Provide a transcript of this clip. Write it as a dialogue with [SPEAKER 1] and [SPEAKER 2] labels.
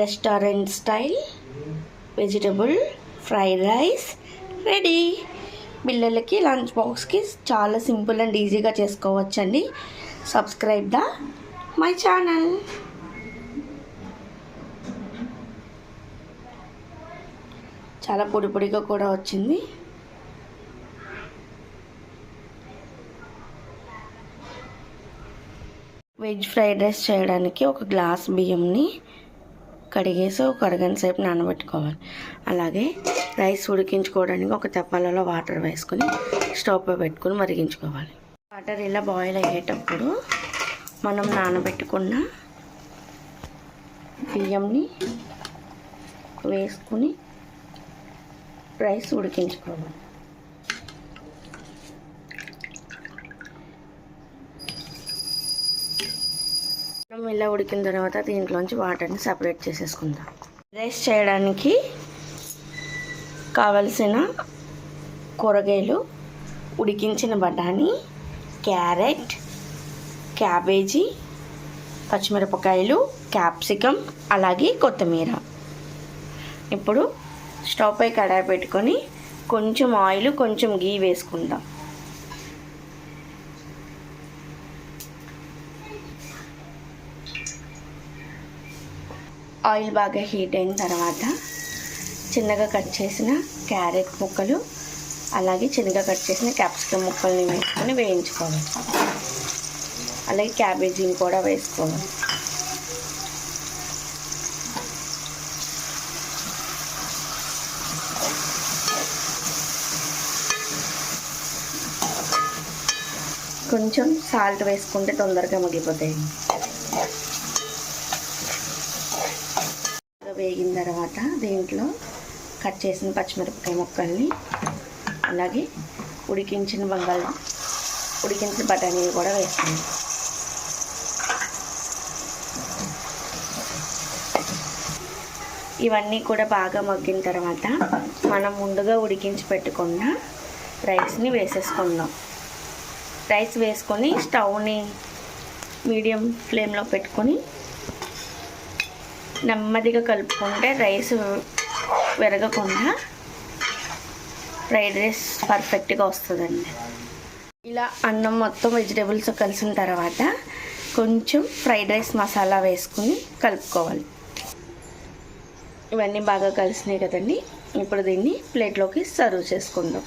[SPEAKER 1] Restaurant style. Vegetable fried rice ready పిల్లలకి lunch బాక్స్కి చాలా సింపుల్ అండ్ ఈజీగా చేసుకోవచ్చండి. Subscribe the my channel. చాలా పొడి పొడిగా కూడా వచ్చింది. వెజ్ ఫ్రైడ్ రైస్ చేయడానికి ఒక గ్లాస్ బియ్యంని కడిగేసి ఒక అరగంట సేపు నానబెట్టుకోవాలి. అలాగే రైస్ ఉడికించుకోవడానికి ఒక తెప్పాలలో వాటర్ వేసుకొని స్టవ్పై పెట్టుకుని పెట్టుకొని మరిగించుకోవాలి. వాటర్ ఇలా బాయిల్ అయ్యేటప్పుడు మనం నానబెట్టుకున్న బియ్యంని వేసుకుని రైస్ ఉడికించుకోవాలి. మనం ఇలా ఉడికిన తర్వాత దీంట్లోంచి వాటర్ని సపరేట్ చేసేసుకుందాం. రైస్ చేయడానికి కావలసిన కూరగాయలు ఉడికించిన బఠానీ క్యారెట్ క్యాబేజీ పచ్చిమిరపకాయలు క్యాప్సికమ్ అలాగే కొత్తిమీర. ఇప్పుడు స్టవ్ పై కడాయి పెట్టుకొని కొంచెం ఆయిల్ కొంచెం గీ వేసుకుందాం. ఆయిల్ బాగా హీట్ అయిన తర్వాత చిన్నగా కట్ చేసిన క్యారెట్ ముక్కలు అలాగే చిన్నగా కట్ చేసిన క్యాప్సికమ్ ముక్కల్ని వేసుకొని వేయించుకోవాలి. అలాగే క్యాబేజీని కూడా వేసుకోవాలి. కొంచెం సాల్ట్ వేసుకుంటే తొందరగా మగ్గిపోతాయి వేగిన తర్వాత దీంట్లో కట్ చేసిన పచ్చిమిరపకాయ ముక్కల్ని అలాగే ఉడికించిన బంగాళ ఉడికించిన బఠానీ కూడా వేస్తాను. ఇవన్నీ కూడా బాగా మగ్గిన తర్వాత మనం ముందుగా ఉడికించి పెట్టుకున్న రైస్ని వేసేసుకుందాం. రైస్ వేసుకొని స్టవ్ని మీడియం ఫ్లేమ్లో పెట్టుకొని నెమ్మదిగా కలుపుకుంటే రైస్ విరగకుండా ఫ్రైడ్ రైస్ పర్ఫెక్ట్గా వస్తుందండి. ఇలా అన్నం మొత్తం వెజిటేబుల్స్ కలిసిన తర్వాత కొంచెం ఫ్రైడ్ రైస్ మసాలా వేసుకుని కలుపుకోవాలి. ఇవన్నీ బాగా కలిసినాయి కదండి. ఇప్పుడు దీన్ని ప్లేట్లోకి సర్వ్ చేసుకుందాం.